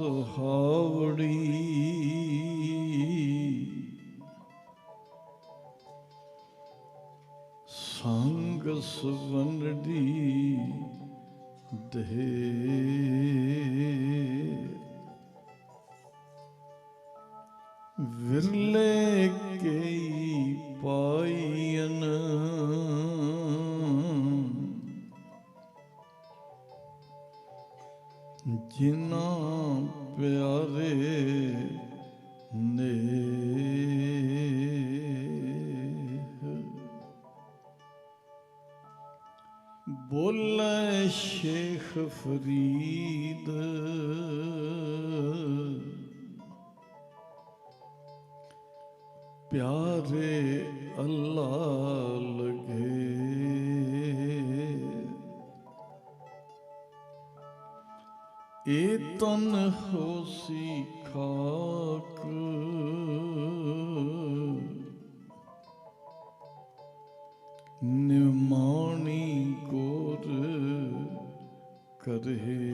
ਸੁਹਾਵੜੀ ਸੰਗ ਸੁਵੰਡੀ ਦੇ ਵਿਰਲੇ ਕਈ ਪਾਈਨ ਜਿਨ੍ਹਾਂ ਪਿਆਰੇ ਨੇ। ਬੋਲੇ ਸ਼ੇਖ ਫਰੀਦ। ਪਿਆਰੇ ਅੱਲਾ ਏ ਤਨ ਹੋਸੀ ਖਾਕ। ਨਿਮਾਣੀ ਕੋਰ। ਕਰਹੇ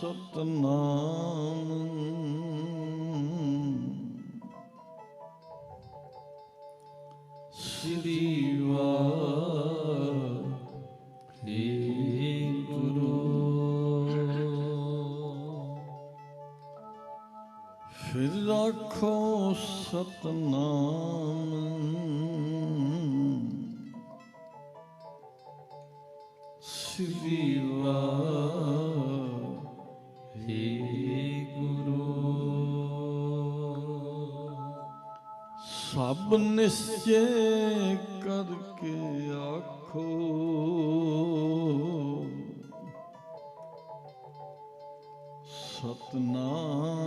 ਸਤਨਾਮ ਸਤਨਾਮ ਸ੍ਰੀ ਸਭ ਨਿਸ਼ਚੈ ਕਰਕੇ ਆਖੋ ਸਤਨਾਮ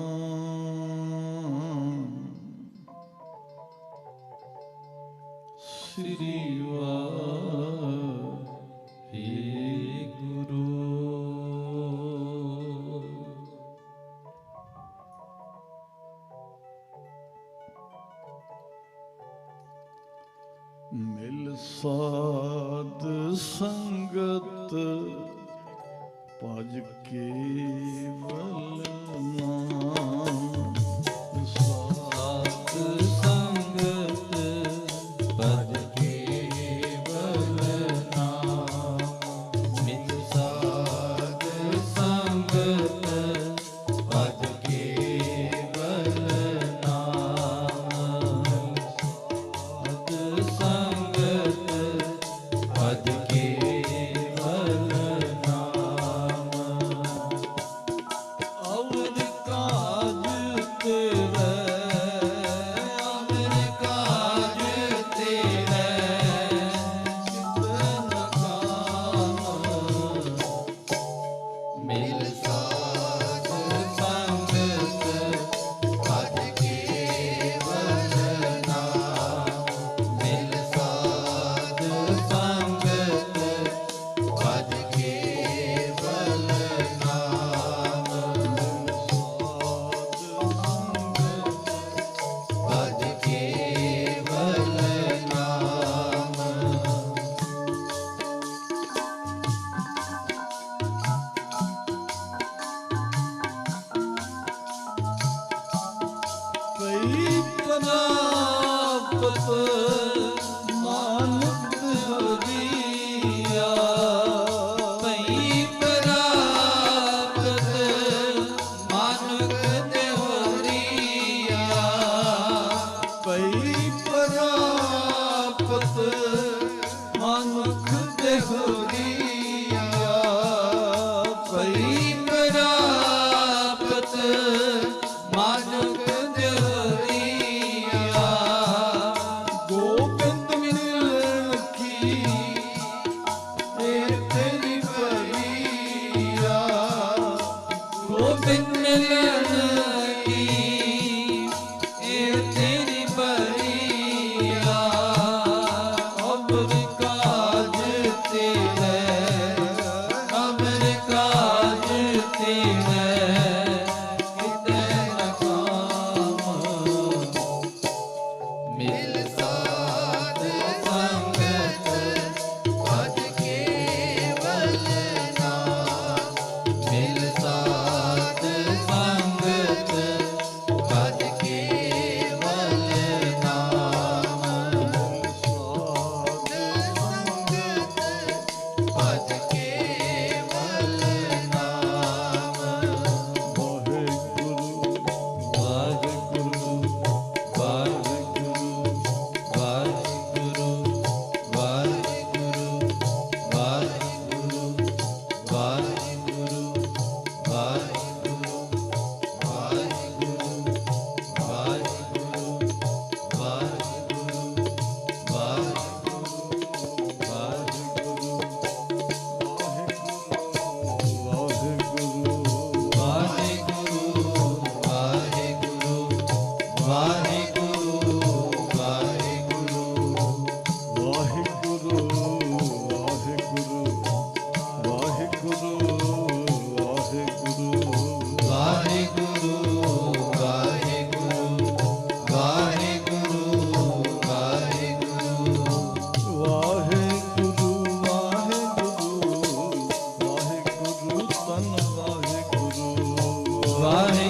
Amen. varre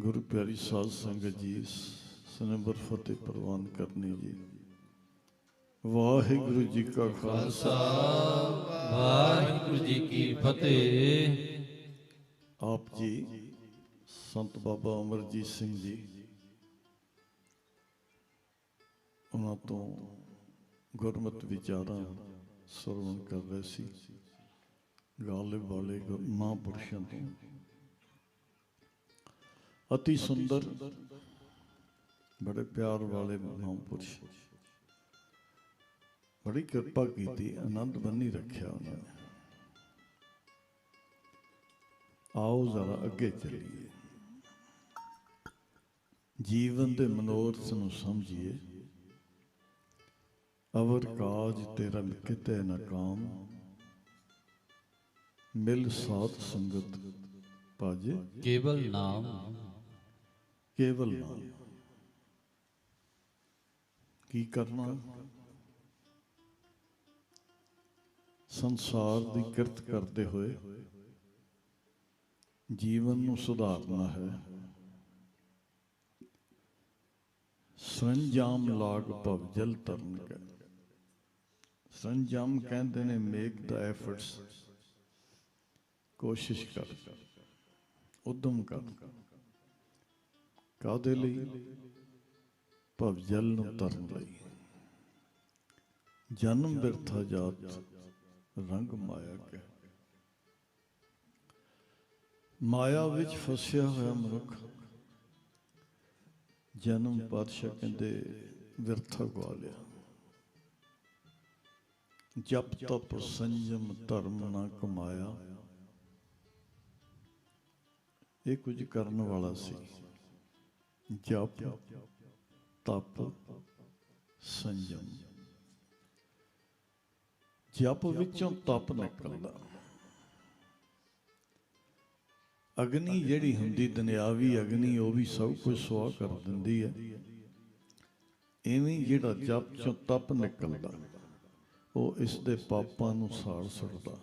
ਗੁਰੂ ਪਿਆਰੀ ਸਾਧ ਸੰਗਤ ਜੀ ਸਨਬਰ ਫਤਿਹ ਪ੍ਰਵਾਨ ਕਰਨੀ ਜੀ। ਵਾਹਿਗੁਰੂ ਜੀ ਕਾ ਖਾਲਸਾ। ਵਾਹਿਗੁਰੂ ਜੀ ਕੀ ਫਤਿਹ। ਆਪ ਜੀ ਸੰਤ ਬਾਬਾ ਅਮਰਜੀਤ ਸਿੰਘ ਜੀ ਉਹਨਾਂ ਤੋਂ ਗੁਰਮਤਿ ਵਿਚਾਰਾਂ ਸਰਵਣ ਕਰ ਰਹੇ ਸੀ। ਗਾਲਿਬ ਵਾਲੇ ਮਹਾਂਪੁਰਸ਼ਾਂ ਤੋਂ। ਅਤੀ ਸੁੰਦਰ। ਬੜੇ ਪਿਆਰ ਵਾਲੇ ਮਹਾਂਪੁਰਸ਼ ਬੜੀ ਕਿਰਪਾ ਕੀਤੀ ਆਨੰਦ ਬੰਨੀ ਰੱਖਿਆ ਉਹਨਾਂ ਨੇ। ਆਓ ਜ਼ਰਾ ਅੱਗੇ ਚੱਲੀਏ। ਜੀਵਨ ਦੇ ਮਨੋਰਥ ਨੂੰ ਸਮਝੀਏ। ਅਵਰ ਕਾਜ ਤੇਰਾ ਕਿਤੇ ਨ ਕਾਮ। ਮਿਲ ਸਾਧ ਸੰਗਤ ਪਾਜੇ ਕੇਵਲ ਨਾਮ। ਕੇਵਲ ਨਾਮ ਕੀ ਕਰਨਾ? ਸੰਸਾਰ ਦੀ ਕਿਰਤ ਕਰਦੇ ਹੋਏ ਜੀਵਨ ਨੂੰ ਸੁਧਾਰਨਾ ਹੈ। ਸੰਜਾਮ ਲਾਗ ਭਵ ਜਲ ਤਰਨ ਕੈ। ਸੰਜਮ ਕਹਿੰਦੇ ਨੇ, ਮੇਕ ਦਾ ਐਫਰਟਸ, ਕੋਸ਼ਿਸ਼ ਕਰ, ਉਦਮ ਕਰ। ਕਾਦੇ ਲਈ? ਭਵ ਨੂੰ ਤਰਨ ਲਈ। ਜਨਮ ਬਿਰਥਾ ਜਾਤ ਰੰਗ ਮਾਇਆ ਕੈ ਮਾਇਆ ਵਿੱਚ ਫਸਿਆ ਹੋਇਆ ਮਨੁੱਖ ਜਨਮ ਪਾਤਸ਼ਾਹ ਕਹਿੰਦੇ ਵਿਰਥਾ ਗਵਾ ਲਿਆ। ਜਪ ਤਪ ਸੰਜਮ ਧਰਮ ਨਾ ਕਮਾਇਆ। ਇਹ ਕੁਝ ਕਰਨ ਵਾਲਾ ਸੀ। ਜਪ, ਤਪ, ਸੰਜਮ। ਜਪ ਵਿੱਚੋਂ ਤਪ ਨਿਕਲਦਾ ਅਗਨੀ ਜਿਹੜੀ ਹੁੰਦੀ ਦੁਨਿਆਵੀ ਅਗਨੀ, ਉਹ ਵੀ ਸਭ ਕੁਝ ਸੁਆਹ ਕਰ ਦਿੰਦੀ ਹੈ। ਐਵੇਂ ਜਿਹੜਾ ਜਪ ਚੋਂ ਤਪ ਨਿਕਲਦਾ, ਉਹ ਇਸ ਦੇ ਪਾਪਾਂ ਨੂੰ ਸਾੜ ਸੁੱਟਦਾ,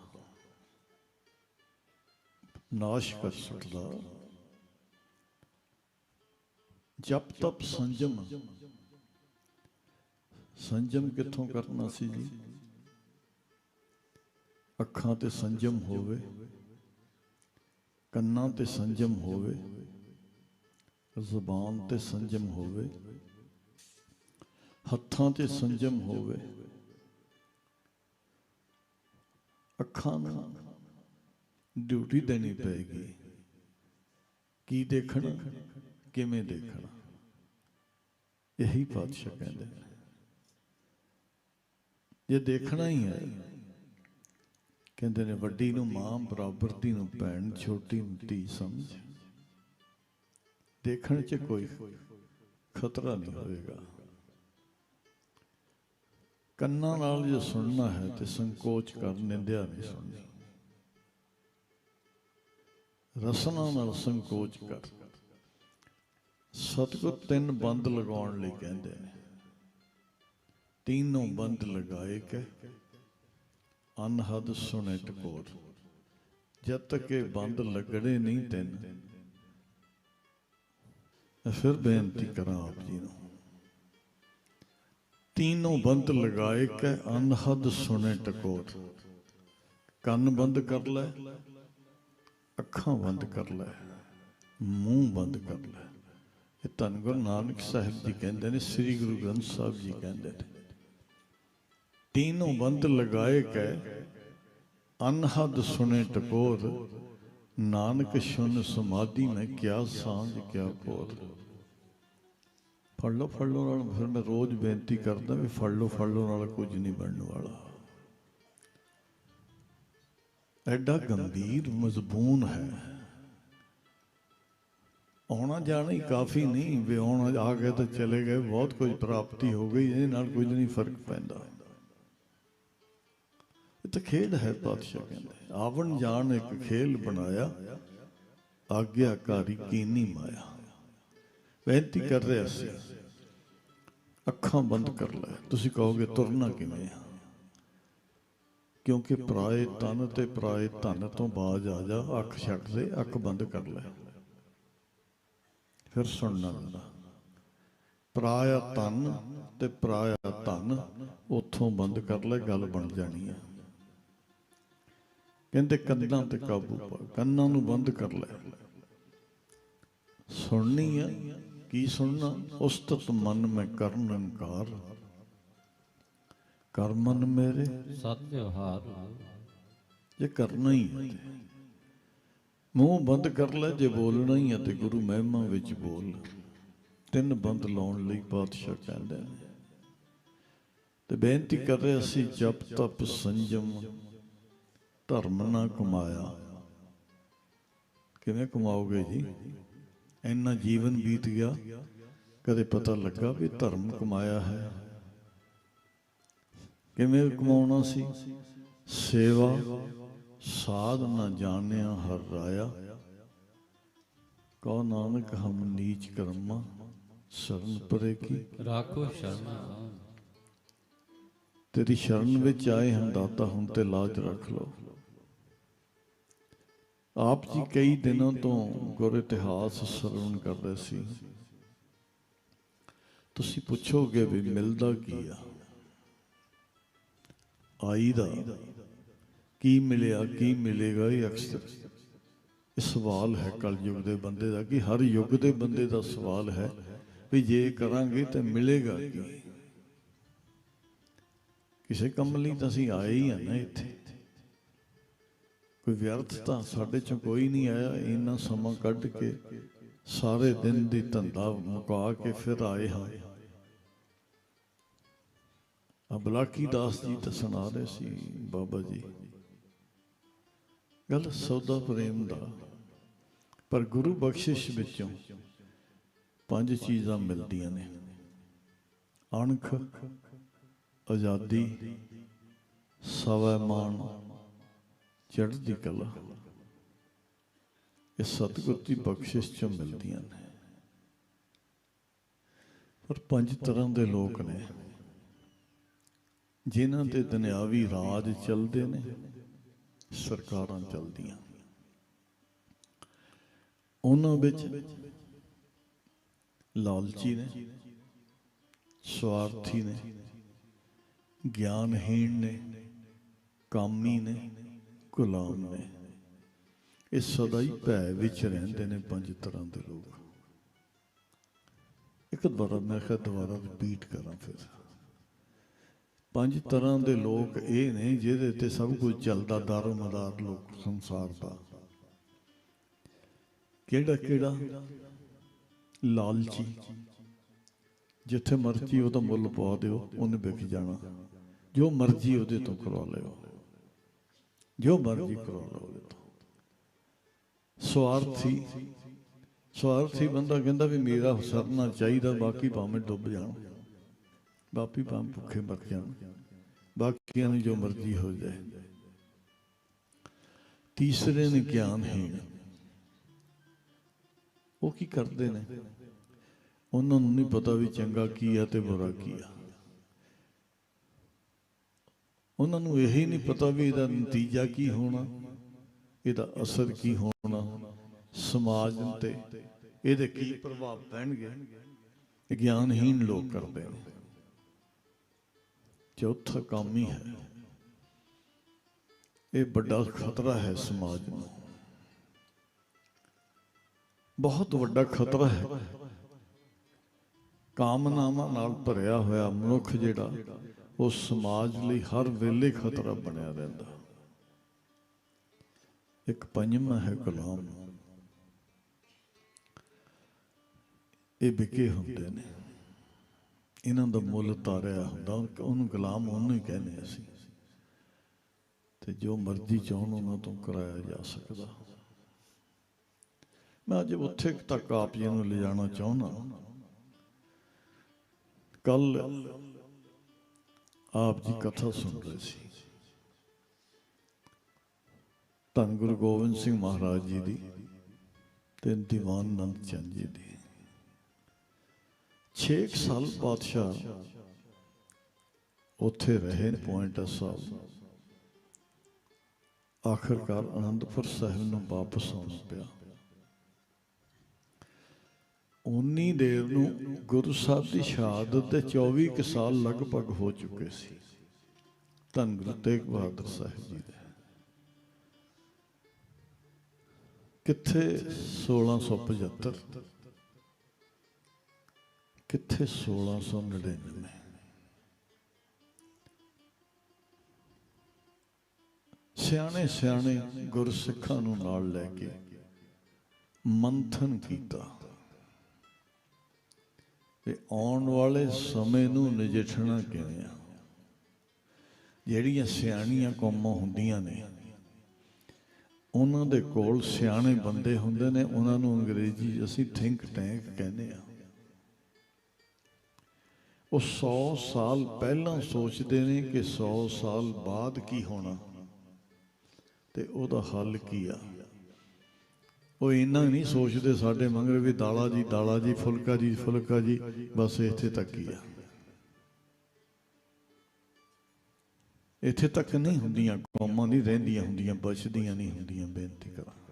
ਨਾਸ਼ ਕਰ ਸੁੱਟਦਾ। ਜਪ ਤਪ ਸੰਜਮ ਸੰਜਮ ਕਿੱਥੋਂ ਕਰਨਾ ਸੀ ਜੀ ਅੱਖਾਂ ਤੇ ਸੰਜਮ ਹੋਵੇ ਕੰਨਾਂ ਤੇ ਸੰਜਮ ਹੋਵੇ ਜ਼ੁਬਾਨ ਤੇ ਸੰਜਮ ਹੋਵੇ ਹੱਥਾਂ ਤੇ ਸੰਜਮ ਹੋਵੇ ਅੱਖਾਂ ਨੂੰ ਡਿਊਟੀ ਦੇਣੀ ਪਏਗੀ ਕੀ ਦੇਖਣਾ ਕਿਵੇਂ ਦੇਖਣਾ? ਇਹੀ ਪਾਤਸ਼ਾਹ ਕਹਿੰਦੇ ਨੇ। ਜੇ ਦੇਖਣਾ ਹੀ ਹੈ, ਕਹਿੰਦੇ ਨੇ, ਵੱਡੀ ਨੂੰ ਮਾਂ ਬਰਾਬਰ ਦੀ ਨੂੰ ਭੈਣ, ਛੋਟੀ ਨੂੰ ਧੀ ਸਮਝ। ਦੇਖਣ 'ਚ ਕੋਈ ਖਤਰਾ ਨਹੀਂ ਹੋਵੇਗਾ ਕੰਨਾਂ ਨਾਲ ਜੇ ਸੁਣਨਾ ਹੈ ਤੇ ਸੰਕੋਚ ਕਰ, ਨਿੰਦਿਆ ਨਹੀਂ ਸੁਣਨੀ। ਰਸਨਾ ਨਾਲ ਸੰਕੋਚ ਕਰ। ਸਤਿਗੁਰ ਤਿੰਨ ਬੰਦ ਲਗਾਉਣ ਲਈ ਕਹਿੰਦੇ ਨੇ। ਤੀਨੋਂ ਬੰਦ ਲਗਾਏ ਕੇ ਅਨਹਦ ਸੁਣੇ ਟਕੋਰ। ਜਦ ਤੱਕ ਇਹ ਬੰਦ ਲੱਗਣੇ ਨਹੀਂ ਤਿੰਨ ਫਿਰ ਬੇਨਤੀ ਕਰਾਂ ਆਪ ਜੀ ਨੂੰ। ਤੀਨੋਂ ਬੰਦ ਲਗਾਏ ਕੇ ਅਨਹਦ ਸੁਣੇ ਟਕੋਰ। ਕੰਨ ਬੰਦ ਕਰ ਲੈ, ਅੱਖਾਂ ਬੰਦ ਕਰ ਲੈ, ਮੂੰਹ ਬੰਦ ਕਰ ਲੈ। ਇਹ ਧੰਨ ਗੁਰੂ ਨਾਨਕ ਸਾਹਿਬ ਜੀ ਕਹਿੰਦੇ ਨੇ, ਸ੍ਰੀ ਗੁਰੂ ਗ੍ਰੰਥ ਸਾਹਿਬ ਜੀ ਕਹਿੰਦੇ ਨੇ, ਤੀਨੋਂ ਬੰਦ ਲਗਾਏ ਕੇ, ਅਨਹਦ ਸੁਨੇ ਟਕੋਰ, ਨਾਨਕ ਸੁਨ ਸਮਾਧੀ ਮੈਂ ਕਿਆ ਸਾਂਝ ਕਿਆ ਕੋਰ ਫੜ ਲਓ ਫੜ ਲਓ ਨਾਲ, ਫਿਰ ਮੈਂ ਰੋਜ਼ ਬੇਨਤੀ ਕਰਦਾ ਵੀ ਫੜ ਲਓ ਫੜ ਲਓ ਨਾਲ ਕੁਝ ਨਹੀਂ ਬਣਨ ਵਾਲਾ। ਐਡਾ ਗੰਭੀਰ, ਮਜ਼ਬੂਨ ਹੈ। ਆਉਣਾ ਜਾਣਾ ਹੀ ਕਾਫੀ ਨਹੀਂ, ਵੀ ਆਉਣ ਆ ਗਏ ਤਾਂ ਚਲੇ ਗਏ, ਬਹੁਤ ਕੁਝ ਪ੍ਰਾਪਤੀ ਹੋ ਗਈ, ਇਹਦੇ ਨਾਲ ਕੁਝ ਨਹੀਂ ਫ਼ਰਕ ਪੈਂਦਾ। ਇਹ ਤਾਂ ਖੇਡ ਹੈ, ਪਾਤਸ਼ਾਹ ਕਹਿੰਦੇ। ਆਵਣ ਜਾਣ ਇੱਕ ਖੇਲ ਬਣਾਇਆ ਆਗਿਆਕਾਰੀ ਕੀਨੀ ਮਾਇਆ। ਬੇਨਤੀ ਕਰ ਰਿਹਾ ਸੀ, ਅੱਖਾਂ ਬੰਦ ਕਰ ਲੈ। ਤੁਸੀਂ ਕਹੋਗੇ, ਤੁਰਨਾ ਕਿਵੇਂ ਆ? ਕਿਉਂਕਿ ਪਰਾਏ ਤਨ ਤੇ ਪਰਾਏ ਧਨ ਤੋਂ ਬਾਜ ਆ ਜਾ, ਅੱਖ ਛੱਡ ਦੇ, ਅੱਖ ਬੰਦ ਕਰ ਲੈ। ਫਿਰ ਸੁਣਨਾ ਹੁੰਦਾ। ਪਰਾਇਆ ਤਨ ਤੇ ਪਰਾਇਆ ਧਨ ਉੱਥੋਂ ਬੰਦ ਕਰ ਲੈ ਗੱਲ ਬਣ ਜਾਣੀ ਹੈ ਕਹਿੰਦੇ ਕੰਨਾਂ ਤੇ ਕਾਬੂ ਪਾ ਕੰਨਾਂ ਨੂੰ ਬੰਦ ਕਰ ਲੈ। ਸੁਣਨੀ ਆ ਕੀ ਸੁਣਨਾ? ਉਸਤਤ ਮਨ ਮੈਂ ਕਰਨ ਅੰਕਾਰ ਕਰ ਮਨ ਮੇਰੇ। ਸਤ ਵਿਵਹਾਰ। ਜੇ ਕਰਨਾ ਹੀ। ਮੂੰਹ ਬੰਦ ਕਰ ਲੈ ਜੇ ਬੋਲਣਾ ਹੀ ਹੈ ਤੇ ਗੁਰੂ ਮਹਿਮਾ ਵਿੱਚ ਬੋਲ। ਤਿੰਨ ਬੰਦ ਲਾਉਣ ਲਈ ਪਾਤਸ਼ਾਹ ਕਹਿੰਦੇ ਤੇ ਬੇਨਤੀ ਕਰ ਰਹੇ ਅਸੀਂ ਜਪ ਤਪ ਸੰਜਮ ਧਰਮ ਨਾ ਕਮਾਇਆ। ਕਿਵੇਂ ਕਮਾਓਗੇ ਜੀ? ਇੰਨਾ ਜੀਵਨ ਬੀਤ ਗਿਆ, ਕਦੇ ਪਤਾ ਲੱਗਾ ਵੀ ਧਰਮ ਕਮਾਇਆ ਹੈ। ਕਿਵੇਂ ਕਮਾਉਣਾ ਸੀ? ਸੇਵਾ ਸਾਧ ਨਾ ਜਾਣਿਆ ਹਰ ਰਾਇਆ। ਕਹੋ ਨਾਨਕ ਹਮ ਨੀਚ ਕਰਮਾ ਸ਼ਰਨ ਪਰੇ ਕੀ। ਰਾਖੋ ਸ਼ਰਮਾ ਤੇਰੀ ਸ਼ਰਨ ਵਿੱਚ ਆਏ ਹਾਂ ਦਾਤਾ ਹੁਣ ਤੇ ਲਾਜ ਰੱਖ ਲਓ। ਆਪ ਜੀ ਕਈ ਦਿਨਾਂ ਤੋਂ ਗੁਰ ਇਤਿਹਾਸ ਸਰਵਣ ਕਰ ਰਹੇ ਸੀ। ਤੁਸੀਂ ਪੁੱਛੋਗੇ ਵੀ ਮਿਲਦਾ ਕੀ ਆ? ਆਈ ਦਾ ਕੀ ਮਿਲਿਆ, ਕੀ ਮਿਲੇਗਾ ਇਹ ਅਕਸਰ? ਇਹ ਸਵਾਲ ਹੈ ਕਲਯੁਗ ਦੇ ਬੰਦੇ ਦਾ, ਕਿ ਹਰ ਯੁੱਗ ਦੇ ਬੰਦੇ ਦਾ ਸਵਾਲ ਹੈ ਵੀ ਜੇ ਕਰਾਂਗੇ ਤਾਂ ਮਿਲੇਗਾ ਕੀ? ਕਿਸੇ ਕੰਮ ਲਈ ਤਾਂ ਅਸੀਂ ਆਏ ਹੀ ਆ ਨਾ ਇੱਥੇ। ਕੋਈ ਵਿਅਰਥ ਤਾਂ ਸਾਡੇ ਚੋਂ ਕੋਈ ਨਹੀਂ ਆਇਆ, ਇੰਨਾ ਸਮਾਂ ਕੱਢ ਕੇ ਸਾਰੇ ਦਿਨ ਦੀ ਧੰਦਾ ਮੁਕਾ ਕੇ ਫਿਰ ਆਏ ਹਾਂ। ਅਬਲਾਕੀ ਦਾਸ ਜੀ ਤਾਂ ਸੁਣਾ ਰਹੇ ਸੀ ਬਾਬਾ ਜੀ। ਗੱਲ ਸੌਦਾ ਪ੍ਰੇਮ ਦਾ। ਪਰ ਗੁਰੂ ਬਖਸ਼ਿਸ਼ ਵਿੱਚੋਂ ਪੰਜ ਚੀਜ਼ਾਂ ਮਿਲਦੀਆਂ ਨੇ। ਅਣਖ, ਆਜ਼ਾਦੀ ਸਵੈਮਾਨ ਚੜ੍ਹਦੀ ਕਲਾ। ਇਹ ਸਤਿਗੁਰ ਦੀ ਬਖਸ਼ਿਸ਼ ਚੋਂ ਮਿਲਦੀਆਂ ਨੇ। ਪਰ ਪੰਜ ਤਰ੍ਹਾਂ ਦੇ ਲੋਕ ਨੇ, ਜਿਨ੍ਹਾਂ ਦੇ ਦੁਨਿਆਵੀ ਰਾਜ ਚੱਲਦੇ ਨੇ। ਸਰਕਾਰਾਂ ਚੱਲਦੀਆਂ। ਉਹਨਾਂ ਵਿੱਚ ਲਾਲਚੀ ਨੇ, ਸਵਾਰਥੀ ਨੇ, ਗਿਆਨਹੀਣ ਨੇ, ਕਾਮੀ ਨੇ, ਗੁਲਾਮ ਨੇ। ਇਹ ਸਦਾ ਹੀ ਭੈ ਵਿੱਚ ਰਹਿੰਦੇ ਨੇ ਪੰਜ ਤਰ੍ਹਾਂ ਦੇ ਲੋਕ। ਇੱਕ ਦੁਬਾਰਾ ਮੈਂ ਕਿਹਾ ਦੁਬਾਰਾ ਰਿਪੀਟ ਕਰਾਂ ਫਿਰ। ਪੰਜ ਤਰ੍ਹਾਂ ਦੇ ਲੋਕ ਇਹ ਨੇ ਜਿਹਦੇ ਤੇ ਸਭ ਕੁਝ ਚੱਲਦਾ ਦਾਰੋ ਮਦਾਰ ਲੋਕ ਸੰਸਾਰ ਦਾ। ਕਿਹੜਾ ਕਿਹੜਾ? ਲਾਲਚੀ। ਜਿੱਥੇ ਮਰਜ਼ੀ ਉਹਦਾ ਮੁੱਲ ਪਾ ਦਿਓ ਉਹਨੇ ਵਿਕ ਜਾਣਾ। ਜੋ ਮਰਜ਼ੀ ਉਹਦੇ ਤੋਂ ਕਰਵਾ ਲਿਓ। ਜੋ ਮਰਜ਼ੀ ਕਰਵਾ ਲਓ ਉਹਦੇ ਤੋਂ। ਸਵਾਰਥੀ। ਸਵਾਰਥੀ। ਬੰਦਾ ਕਹਿੰਦਾ ਵੀ ਮੇਰਾ ਸਰਨਾ ਚਾਹੀਦਾ ਬਾਕੀ ਭਾਵੇਂ ਡੁੱਬ ਜਾਣ। ਬਾਪੀ ਭਾਵੇਂ ਭੁੱਖੇ ਮਰ ਜਾਣ। ਬਾਕੀਆਂ ਨੂੰ ਜੋ ਮਰਜ਼ੀ ਹੋ ਜਾਏ। ਤੀਸਰੇ ਨੇ ਗਿਆਨਹੀਣ ਉਹ ਕੀ ਕਰਦੇ ਨੇ? ਉਹਨਾਂ ਨੂੰ ਨਹੀਂ ਪਤਾ ਵੀ ਚੰਗਾ ਕੀ ਆ ਤੇ ਬੁਰਾ ਕੀ ਆ। ਉਹਨਾਂ ਨੂੰ ਇਹੀ ਨਹੀਂ ਪਤਾ ਵੀ ਇਹਦਾ ਨਤੀਜਾ ਕੀ ਹੋਣਾ, ਇਹਦਾ ਅਸਰ ਕੀ ਹੋਣਾ, ਸਮਾਜ ਤੇ ਇਹਦੇ ਕੀ ਪ੍ਰਭਾਵ ਪੈਣਗੇ। ਇਹ ਗਿਆਨਹੀਨ ਲੋਕ ਕਰਦੇ ਨੇ। ਚੌਥਾ ਕੰਮ ਹੀ ਹੈ। ਇਹ ਵੱਡਾ ਖਤਰਾ ਹੈ ਸਮਾਜ ਨੂੰ। ਬਹੁਤ ਵੱਡਾ ਖਤਰਾ ਹੈ। ਕਾਮਨਾਵਾਂ ਨਾਲ ਭਰਿਆ ਹੋਇਆ ਮਨੁੱਖ ਜਿਹੜਾ, ਉਹ ਸਮਾਜ ਲਈ ਹਰ ਵੇਲੇ ਖਤਰਾ ਬਣਿਆ ਰਹਿੰਦਾ। ਇੱਕ ਪੰਜਵਾਂ ਹੈ ਗੁਲਾਮ। ਇਹ ਵਿਕੇ ਹੁੰਦੇ ਨੇ। ਇਹਨਾਂ ਦਾ ਮੁੱਲ ਤਾਰਿਆ ਹੁੰਦਾ, ਉਹਨੂੰ ਗੁਲਾਮ ਉਹਨੂੰ ਹੀ ਕਹਿੰਦੇ ਅਸੀਂ। ਤੇ ਜੋ ਮਰਜ਼ੀ ਚਾਹਣ ਉਹਨਾਂ ਤੋਂ ਕਰਾਇਆ ਜਾ ਸਕਦਾ। ਮੈਂ ਅੱਜ ਉੱਥੇ ਤੱਕ ਆਪ ਜੀ ਨੂੰ ਲਿਜਾਣਾ ਚਾਹੁੰਦਾ। ਕੱਲ ਆਪ ਜੀ ਕਥਾ ਸੁਣ ਰਹੇ ਸੀ। ਧੰਨ ਗੁਰੂ ਗੋਬਿੰਦ ਸਿੰਘ ਮਹਾਰਾਜ ਜੀ ਦੀ ਤੇ ਦੀਵਾਨ ਨੰਦ ਚੰਦ ਜੀ ਦੀ। 6 ਸਾਲ ਬਾਦਸ਼ਾਹ ਉੱਥੇ ਰਹੇ ਪੁਆਇੰਟ ਸਾਹਿਬ ਆਖਰਕਾਰ ਅਨੰਦਪੁਰ ਸਾਹਿਬ ਨੂੰ ਵਾਪਸ ਆਉਣਾ ਪਿਆ। ਉਨੀ ਦੇਰ ਨੂੰ ਗੁਰੂ ਸਾਹਿਬ ਦੀ ਸ਼ਹਾਦਤ ਤੇ 24 ਕੁ ਸਾਲ ਲਗਭਗ ਹੋ ਚੁੱਕੇ ਸੀ। ਧੰਨ ਗੁਰੂ ਤੇਗ ਬਹਾਦਰ ਸਾਹਿਬ ਜੀ ਦੇ। ਕਿੱਥੇ? 1675 ਕਿੱਥੇ 1699 ਸਿਆਣੇ ਸਿਆਣੇ ਗੁਰਸਿੱਖਾਂ ਨੂੰ ਨਾਲ ਲੈ ਕੇ ਮੰਥਨ ਕੀਤਾ। ਤੇ ਆਉਣ ਵਾਲੇ ਸਮੇਂ ਨੂੰ ਨਜਿੱਠਣਾ ਕਿਵੇਂ ਆ? ਜਿਹੜੀਆਂ ਸਿਆਣੀਆਂ ਕੌਮਾਂ ਹੁੰਦੀਆਂ ਨੇ, ਉਹਨਾਂ ਦੇ ਕੋਲ ਸਿਆਣੇ ਬੰਦੇ ਹੁੰਦੇ ਨੇ, ਉਹਨਾਂ ਨੂੰ ਅੰਗਰੇਜ਼ੀ ਅਸੀਂ ਥਿੰਕ ਟੈਂਕ ਕਹਿੰਦੇ ਆ। ਉਹ 100 ਸਾਲ ਪਹਿਲਾਂ ਸੋਚਦੇ ਨੇ ਕਿ 100 ਸਾਲ ਬਾਅਦ ਕੀ ਹੋਣਾ। ਤੇ ਉਹਦਾ ਹੱਲ ਕੀ ਆ? ਉਹ ਇੰਨਾ ਨਹੀਂ ਸੋਚਦੇ ਸਾਡੇ ਮੰਗਰ ਵੀ ਦਾਲਾ ਜੀ ਦਾਲਾ ਜੀ, ਫੁਲਕਾ ਜੀ ਫੁਲਕਾ ਜੀ, ਬਸ ਇੱਥੇ ਤੱਕ ਹੀ ਆ। ਇੱਥੇ ਤੱਕ ਨਹੀਂ ਹੁੰਦੀਆਂ, ਕੌਮਾਂ ਨਹੀਂ ਰਹਿੰਦੀਆਂ ਹੁੰਦੀਆਂ, ਬਚਦੀਆਂ ਨਹੀਂ ਹੁੰਦੀਆਂ, ਬੇਨਤੀ ਕਰਾਂ।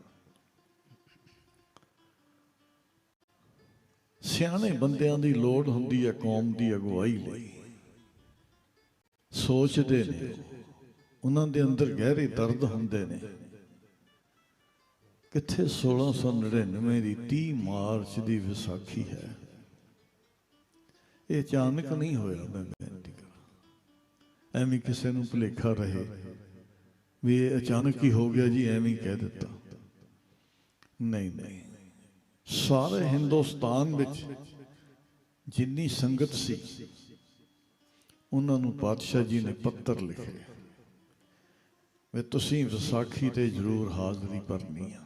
ਸਿਆਣੇ ਬੰਦਿਆਂ ਦੀ ਲੋੜ ਹੁੰਦੀ ਹੈ ਕੌਮ ਦੀ ਅਗਵਾਈ ਲਈ। ਸੋਚਦੇ ਨੇ, ਉਹਨਾਂ ਦੇ ਅੰਦਰ ਗਹਿਰੇ ਦਰਦ ਹੁੰਦੇ ਨੇ। ਕਿੱਥੇ 1699 ਦੀ 30 ਮਾਰਚ ਦੀ ਵਿਸਾਖੀ ਹੈ। ਇਹ ਅਚਾਨਕ ਨਹੀਂ ਹੋਇਆ ਮੈਂ ਬੇਨਤੀ ਕਰਾਂ। ਐਵੇਂ ਕਿਸੇ ਨੂੰ ਭੁਲੇਖਾ ਰਹੇ ਵੀ ਇਹ ਅਚਾਨਕ ਹੀ ਹੋ ਗਿਆ ਜੀ, ਐਵੇਂ ਹੀ ਕਹਿ ਦਿੱਤਾ। ਨਹੀਂ ਨਹੀਂ। ਸਾਰੇ ਹਿੰਦੁਸਤਾਨ ਵਿੱਚ ਜਿੰਨੀ ਸੰਗਤ ਸੀ, ਉਹਨਾਂ ਨੂੰ ਪਾਤਸ਼ਾਹ ਜੀ ਨੇ ਪੱਤਰ ਲਿਖੇ ਵੀ ਤੁਸੀਂ ਵਿਸਾਖੀ ਤੇ ਜ਼ਰੂਰ ਹਾਜ਼ਰੀ ਭਰਨੀ ਆ।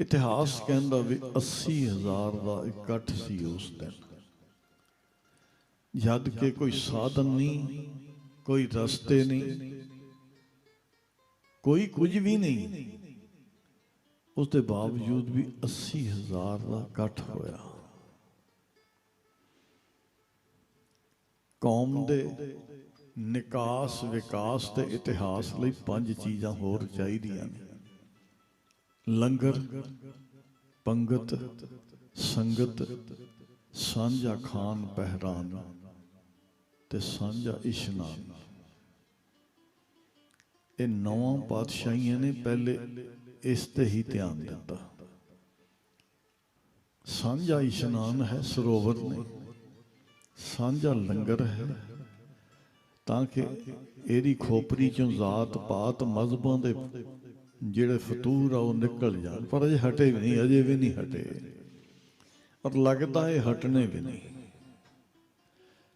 ਇਤਿਹਾਸ ਕਹਿੰਦਾ ਵੀ 80000 ਦਾ ਇਕੱਠ ਸੀ ਉਸ ਦਿਨ। ਜਦ ਕਿ ਕੋਈ ਸਾਧਨ ਨਹੀਂ, ਕੋਈ ਰਸਤੇ ਨਹੀਂ, ਕੋਈ ਕੁਝ ਵੀ ਨਹੀਂ। ਉਸ ਦੇ ਬਾਵਜੂਦ ਵੀ 80000 ਦਾ ਇਕੱਠ ਹੋਇਆ। ਕੌਮ ਦੇ ਨਿਕਾਸ, ਵਿਕਾਸ ਤੇ ਇਤਿਹਾਸ ਲਈ ਪੰਜ ਚੀਜ਼ਾਂ ਹੋਰ ਚਾਹੀਦੀਆਂ ਨੇ। ਲੰਗਰ, ਪੰਗਤ, ਸੰਗਤ, ਸਾਂਝਾ ਖਾਨ, ਪਹਿਰਾਨ ਤੇ ਸਾਂਝਾ ਇਸ਼ਨਾਨ। ਇਹ ਨੌਵਾਂ ਪਾਤਸ਼ਾਹੀਆਂ ਨੇ ਪਹਿਲੇ ਇਸ ਤੇ ਹੀ ਧਿਆਨ ਦਿੱਤਾ। ਸਾਂਝਾ ਇਸ਼ਨਾਨ ਹੈ ਸਰੋਵਰ ਨੇ ਸਾਂਝਾ ਲੰਗਰ ਹੈ ਤਾਂ ਕਿ ਇਹਦੀ ਖੋਪਰੀ ਚੋਂ ਜ਼ਾਤ ਪਾਤ ਮਜ਼ਹਬਾਂ ਦੇ ਜਿਹੜੇ ਫਤੂਰ ਆ ਉਹ ਨਿਕਲ ਜਾਣ। ਪਰ ਅਜੇ ਹਟੇ ਵੀ ਨਹੀਂ, ਅਜੇ ਵੀ ਨਹੀਂ ਹਟੇ। ਔਰ ਲੱਗਦਾ ਇਹ ਹਟਣੇ ਵੀ ਨਹੀਂ।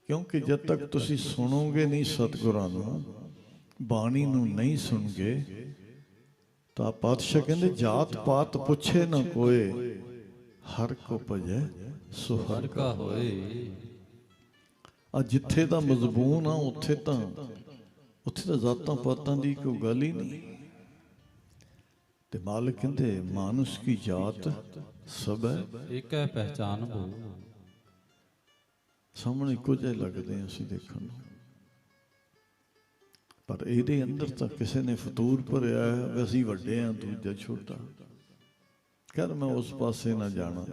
ਕਿਉਂਕਿ ਜਦ ਤੱਕ ਤੁਸੀਂ ਸੁਣੋਗੇ ਨਹੀਂ ਸਤਿਗੁਰਾਂ ਨੂੰ, ਬਾਣੀ ਨੂੰ ਨਹੀਂ ਸੁਣਗੇ ਤਾਂ ਪਾਤਸ਼ਾਹ ਕਹਿੰਦੇ ਜਾਤ ਪਾਤ ਪੁੱਛੇ ਨਾ ਕੋਏ ਹਰ ਕੋ ਭਜੈ ਸੋ ਹਰ ਹਰ ਕਾ ਹੋਏ। ਆ ਜਿੱਥੇ ਦਾ ਮਜ਼ਬੂਨ ਆ ਉੱਥੇ ਤਾਂ ਉੱਥੇ ਤਾਂ ਜ਼ਾਤਾਂ ਪਾਤਾਂ ਦੀ ਕੋਈ ਗੱਲ ਹੀ ਨਹੀਂ। ਤੇ ਮਾਲਕ ਕਹਿੰਦੇ ਮਾਨੁਸ ਕੀ ਜਾਤ ਸਭ? ਹੈ ਏਕੈ ਪਹਿਚਾਨ ਭੂ। ਸਾਹਮਣੇ ਇੱਕੋ ਜਿਹੇ ਲੱਗਦੇ ਅਸੀਂ ਦੇਖਣ ਨੂੰ। ਪਰ ਇਹਦੇ ਅੰਦਰ ਤਾਂ ਕਿਸੇ ਨੇ ਫਤੂਰ ਭਰਿਆ ਹੈ ਵੀ ਅਸੀਂ ਵੱਡੇ ਆ ਦੂਜਾ ਛੋਟਾ। ਕਰ ਮੈਂ ਉਸ ਪਾਸੇ ਨਾ ਜਾਣਾ।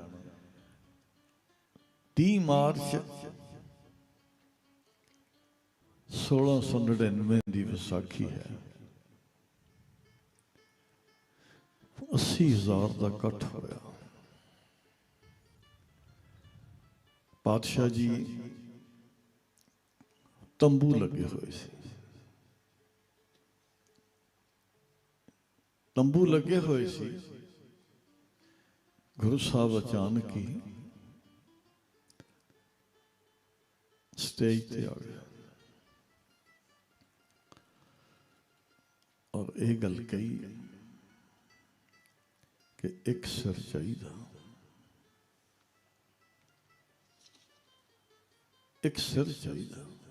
30 ਮਾਰਚ 1699 ਦੀ ਵਿਸਾਖੀ ਹੈ। 80000 ਦਾ ਇਕੱਠ ਹੋਇਆ। ਪਾਤਸ਼ਾਹ ਜੀ ਤੰਬੂ ਲੱਗੇ ਹੋਏ ਸੀ। ਤੰਬੂ ਲੱਗੇ ਹੋਏ ਸੀ। ਗੁਰੂ ਸਾਹਿਬ ਅਚਾਨਕ ਹੀ ਸਟੇਜ ਤੇ ਆ ਗਏ ਔਰ ਇਹ ਗੱਲ ਕਹੀ ਕਿ ਇੱਕ ਸਿਰ ਚਾਹੀਦਾ। ਇੱਕ ਸਿਰ ਚਾਹੀਦਾ।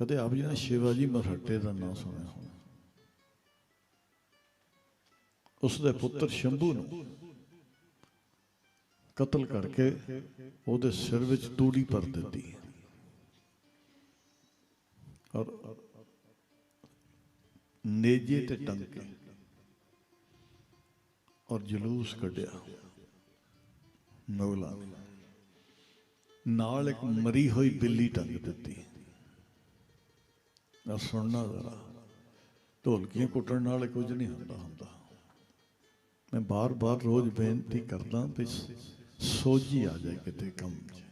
ਕਦੇ ਆਪ ਜੀ ਨੇ ਸ਼ਿਵਾਜੀ ਮਰਾਠੇ ਦਾ ਨਾਮ ਸੁਣਿਆ ਹੋਣਾ। ਉਸ ਦੇ ਪੁੱਤਰ ਸ਼ੰਭੂ ਨੂੰ ਕਤਲ ਕਰਕੇ ਉਹਦੇ ਸਿਰ ਵਿੱਚ ਤੂੜੀ ਭਰ ਦਿੱਤੀ। ਔਰ ਨੇਜੇ ਤੇ ਟੰਗ ਕੇ ਔਰ ਜਲੂਸ ਕੱਢਿਆ। ਮੌਲਾ ਨਾਲ ਇੱਕ ਮਰੀ ਹੋਈ ਬਿੱਲੀ ਟੰਗ ਦਿੱਤੀ। ਆ ਸੁਣਨਾ ਜ਼ਰਾ। ਢੋਲਕੀਆਂ ਕੁੱਟਣ ਨਾਲ ਕੁਝ ਨਹੀਂ ਹੁੰਦਾ ਹੁੰਦਾ। ਮੈਂ ਬਾਰ-ਬਾਰ ਰੋਜ਼ ਬੇਨਤੀ ਕਰਦਾ ਵੀ ਸੋਝੀ ਆ ਜਾਏ ਕਿਤੇ ਕੰਮ 'ਚ।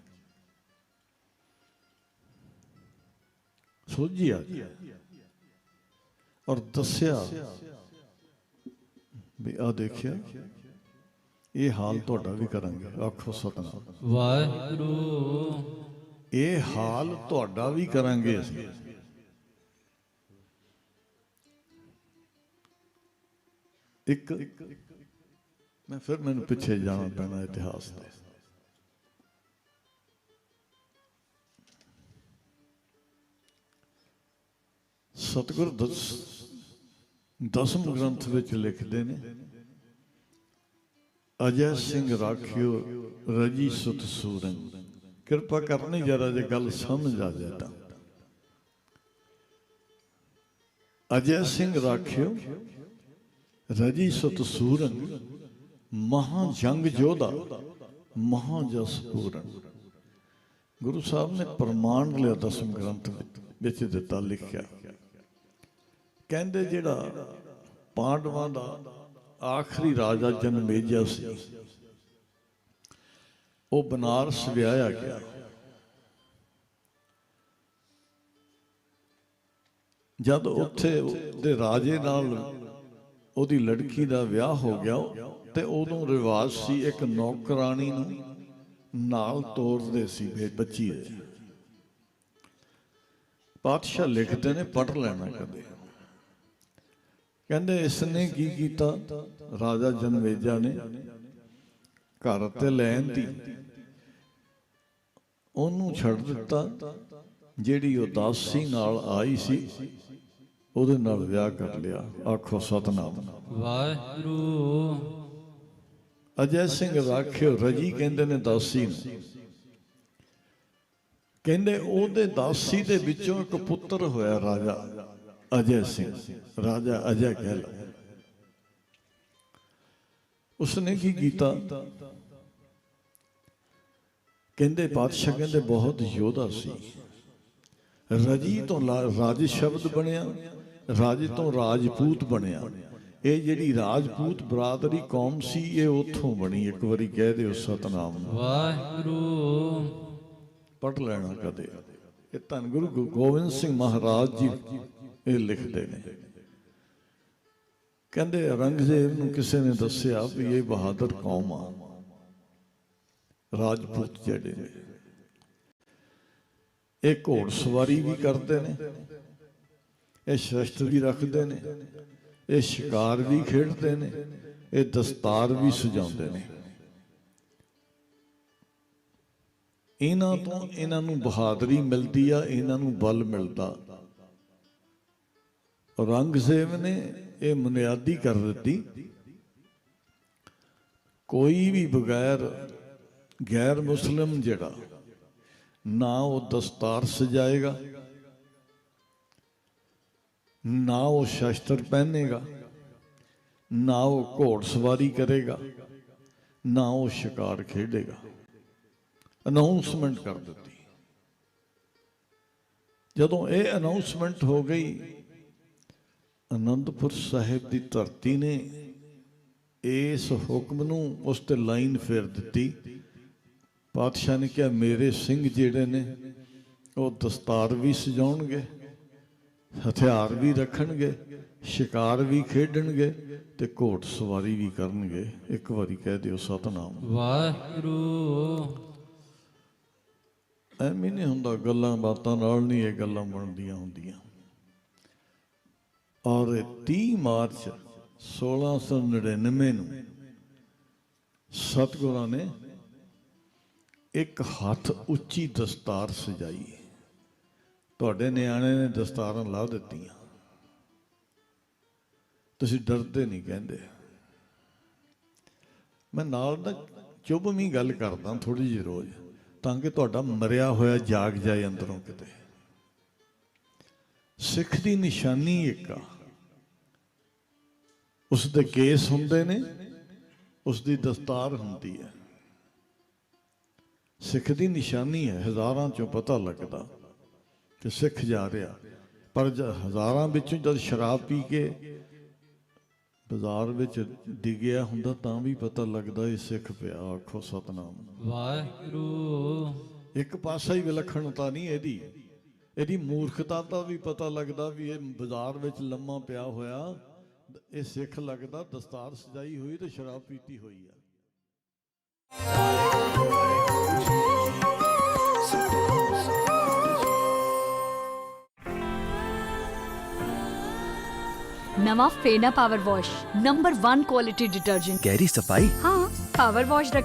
ਸੋਝੀ ਆ ਜਾਏ। ਔਰ ਦੱਸਿਆ ਵੀ ਆ ਦੇਖਿਆ ਇਹ ਹਾਲ ਤੁਹਾਡਾ ਵੀ ਕਰਾਂਗੇ ਆਖੋ ਸਤਨਾਮ। ਵਾਹਿਗੁਰੂ। ਇਹ ਹਾਲ ਤੁਹਾਡਾ ਵੀ ਕਰਾਂਗੇ ਅਸੀਂ। ਇੱਕ ਮੈਂ ਫਿਰ ਮੈਨੂੰ ਪਿੱਛੇ ਜਾਣਾ ਪੈਣਾ ਇਤਿਹਾਸ ਦੇ ਸਤਿਗੁਰ ਦਸ ਦਸਮ ਗ੍ਰੰਥ ਵਿੱਚ ਲਿਖਦੇ ਨੇ, ਅਜੈ ਸਿੰਘ ਰਾਖਿਓ, ਰਜੀ ਸੁਤ ਸੂਰਨ ਕਿਰਪਾ ਕਰਨੀ ਜਰਾ ਜੇ ਗੱਲ ਸਮਝ ਆ ਜਾਏ ਤਾਂ। ਅਜੈ ਸਿੰਘ ਰਾਖਿਓ ਰਜੀ ਸੁਤ ਸੂਰਨ, ਮਹਾ ਜੰਗ ਜੋਧਾ, ਮਹਾ ਜਸ ਪੂਰਨ। ਗੁਰੂ ਸਾਹਿਬ ਨੇ ਪ੍ਰਮਾਣ ਲਿਆ ਦਸਮ ਗ੍ਰੰਥ ਵਿੱਚ ਦਿੱਤਾ, ਲਿਖਿਆ। ਕਹਿੰਦੇ ਜਿਹੜਾ ਪਾਂਡਵਾਂ ਦਾ ਆਖਰੀ ਰਾਜਾ ਜਨਮੇਜਾ ਸੀ, ਉਹ ਬਨਾਰਸ ਵਿਆਹਿਆ ਗਿਆ। ਜਦ ਉੱਥੇ ਦੇ ਰਾਜੇ ਨਾਲ ਉਹਦੀ ਲੜਕੀ ਦਾ ਵਿਆਹ ਹੋ ਗਿਆ ਤੇ ਉਦੋਂ ਰਿਵਾਜ ਸੀ ਇੱਕ ਨੌਕਰਾਨੀ ਨੂੰ ਨਾਲ ਤੋਰਦੇ ਸੀ ਬੱਚੀ ਦੇ ਪਾਤਸ਼ਾਹ ਲਿਖਦੇ ਨੇ ਪੜ ਲੈਣਾ ਕਦੇ। ਕਹਿੰਦੇ ਇਸ ਨੇ ਕੀ ਕੀਤਾ? ਰਾਜਾ ਜਨਵੇਜਾ ਨੇ ਘਰ ਤੇ ਲੈਣ ਦੀ। ਉਹਨੂੰ ਛੱਡ ਦਿੱਤਾ। ਜਿਹੜੀ ਉਦਾਸੀ ਨਾਲ ਆਈ ਸੀ ਉਹਦੇ ਨਾਲ ਵਿਆਹ ਕਰ ਲਿਆ। ਆਖੋ ਸਤਨਾਮ। ਵਾਹਿਗੁਰੂ। ਅਜੈ ਸਿੰਘ ਰਾਖਿਓ ਰਜੀ ਕਹਿੰਦੇ ਨੇ ਦਾਸੀ ਨੂੰ। ਕਹਿੰਦੇ ਉਹਦੇ ਦਾਸੀ ਦੇ ਵਿੱਚੋਂ ਇੱਕ ਪੁੱਤਰ ਹੋਇਆ ਰਾਜਾ ਅਜੈ ਸਿੰਘ। ਰਾਜਾ ਅਜੈ ਕਹਿ ਲਓ ਉਸਨੇ ਕੀ ਕੀਤਾ? ਕਹਿੰਦੇ ਪਾਤਸ਼ਾਹ ਕਹਿੰਦੇ ਬਹੁਤ ਯੋਧਾ ਸੀ। ਰਜੀ ਤੋਂ ਰਾਜ ਸ਼ਬਦ ਬਣਿਆ। ਰਾਜ ਤੋਂ ਰਾਜਪੂਤ ਬਣਿਆ। ਇਹ ਜਿਹੜੀ ਰਾਜਪੂਤ ਬਰਾਦਰੀ ਕੌਮ ਸੀ ਇਹ ਉੱਥੋਂ ਬਣੀ। ਇੱਕ ਵਾਰੀ ਕਹਿ ਦਿਓ ਸਤਨਾਮ ਵਾਹਿਗੁਰੂ। ਪੜ ਲੈਣਾ ਕਦੇ। ਇਹ ਧੰਨ ਗੁਰੂ ਗੋਬਿੰਦ ਸਿੰਘ ਮਹਾਰਾਜ ਜੀ ਇਹ ਲਿਖਦੇ ਨੇ। ਕਹਿੰਦੇ ਔਰੰਗਜ਼ੇਬ ਨੂੰ ਕਿਸੇ ਨੇ ਦੱਸਿਆ ਵੀ ਇਹ ਬਹਾਦਰ ਕੌਮ ਆ। ਰਾਜਪੂਤ ਜਿਹੜੇ ਨੇ। ਇਹ ਘੋੜ ਸਵਾਰੀ ਵੀ ਕਰਦੇ ਨੇ। ਇਹ ਸ਼ਸਤਰ ਵੀ ਰੱਖਦੇ ਨੇ, ਇਹ ਸ਼ਿਕਾਰ ਵੀ ਖੇਡਦੇ ਨੇ, ਇਹ ਦਸਤਾਰ ਵੀ ਸਜਾਉਂਦੇ ਨੇ। ਇਹਨਾਂ ਤੋਂ ਇਹਨਾਂ ਨੂੰ ਬਹਾਦਰੀ ਮਿਲਦੀ ਆ, ਇਹਨਾਂ ਨੂੰ ਬਲ ਮਿਲਦਾ। ਔਰੰਗਜ਼ੇਬ ਨੇ ਇਹ ਬੁਨਿਆਦੀ ਕਰ ਦਿੱਤੀ। ਕੋਈ ਵੀ ਬਗੈਰ ਗੈਰ ਮੁਸਲਮ ਜਿਹੜਾ, ਨਾ ਉਹ ਦਸਤਾਰ ਸਜਾਏਗਾ ਨਾ ਉਹ ਸ਼ਸਤਰ ਪਹਿਨੇਗਾ, ਨਾ ਉਹ ਘੋੜਸਵਾਰੀ ਕਰੇਗਾ, ਨਾ ਉਹ ਸ਼ਿਕਾਰ ਖੇਡੇਗਾ। ਅਨਾਉਂਸਮੈਂਟ ਕਰ ਦਿੱਤੀ। ਜਦੋਂ ਇਹ ਅਨਾਉਂਸਮੈਂਟ ਹੋ ਗਈ, ਅਨੰਦਪੁਰ ਸਾਹਿਬ ਦੀ ਧਰਤੀ ਨੇ ਇਸ ਹੁਕਮ ਨੂੰ ਉਸ ਤੇ ਲਾਈਨ ਫੇਰ ਦਿੱਤੀ। ਪਾਤਸ਼ਾਹ ਨੇ ਕਿਹਾ, ਮੇਰੇ ਸਿੰਘ ਜਿਹੜੇ ਨੇ, ਉਹ ਦਸਤਾਰ ਵੀ ਸਜਾਉਣਗੇ ਹਥਿਆਰ ਵੀ ਰੱਖਣਗੇ ਸ਼ਿਕਾਰ ਵੀ ਖੇਡਣਗੇ ਤੇ ਘੋੜ ਸਵਾਰੀ ਵੀ ਕਰਨਗੇ। ਇੱਕ ਵਾਰੀ ਕਹਿ ਦਿਓ ਸਤਨਾਮ। ਵਾਹਿਗੁਰੂ। ਐਵੇਂ ਨਹੀਂ ਹੁੰਦਾ ਗੱਲਾਂ ਬਾਤਾਂ ਨਾਲ ਨਹੀਂ ਇਹ ਗੱਲਾਂ ਬਣਦੀਆਂ ਹੁੰਦੀਆਂ। ਔਰ ਇਹ 30 ਮਾਰਚ 1699 ਨੂੰ ਸਤਿਗੁਰਾਂ ਨੇ ਇੱਕ ਹੱਥ ਉੱਚੀ ਦਸਤਾਰ ਸਜਾਈ। ਤੁਹਾਡੇ ਨਿਆਣੇ ਨੇ ਦਸਤਾਰਾਂ ਲਾ ਦਿੱਤੀਆਂ। ਤੁਸੀਂ ਡਰਦੇ ਨਹੀਂ ਕਹਿੰਦੇ। ਮੈਂ ਨਾਲ ਦਾ ਚੁੱਭਵੀਂ ਗੱਲ ਕਰਦਾ ਥੋੜੀ ਜਿਹੀ ਰੋਜ਼, ਤਾਂ ਕਿ ਤੁਹਾਡਾ ਮਰਿਆ ਹੋਇਆ ਜਾਗ ਜਾਏ ਅੰਦਰੋਂ ਕਿਤੇ। ਸਿੱਖ ਦੀ ਨਿਸ਼ਾਨੀ ਇੱਕ ਆ। ਉਸ ਦੇ ਕੇਸ ਹੁੰਦੇ ਨੇ, ਉਸ ਦੀ ਦਸਤਾਰ ਹੁੰਦੀ ਹੈ। ਸਿੱਖ ਦੀ ਨਿਸ਼ਾਨੀ ਹੈ, ਹਜ਼ਾਰਾਂ ਚੋਂ ਪਤਾ ਲੱਗਦਾ। ਕਿ ਸਿੱਖ ਜਾ ਰਿਹਾ। ਪਰ ਹਜ਼ਾਰਾਂ ਵਿੱਚੋਂ ਜਦ ਸ਼ਰਾਬ ਪੀ ਕੇ ਬਾਜ਼ਾਰ ਵਿੱਚ ਡਿੱਗਿਆ ਹੁੰਦਾ ਤਾਂ ਵੀ ਪਤਾ ਲੱਗਦਾ ਇਹ ਸਿੱਖ ਪਿਆ ਆਖੋ ਸਤਨਾਮ। ਵਾਹਿਗੁਰੂ। ਇੱਕ ਪਾਸਾ ਹੀ ਵਿਲੱਖਣਤਾ ਨਹੀਂ ਇਹਦੀ। ਇਹਦੀ ਮੂਰਖਤਾ ਦਾ ਵੀ ਪਤਾ ਲੱਗਦਾ ਵੀ ਇਹ ਬਾਜ਼ਾਰ ਵਿੱਚ ਲੰਮਾ ਪਿਆ ਹੋਇਆ। ਇਹ ਸਿੱਖ ਲੱਗਦਾ ਦਸਤਾਰ ਸਜਾਈ ਹੋਈ ਤੇ ਸ਼ਰਾਬ ਪੀਤੀ ਹੋਈ ਆ। નવા Fena power wash number one quality detergent કેરી સફાઈ હા પાવર વોશ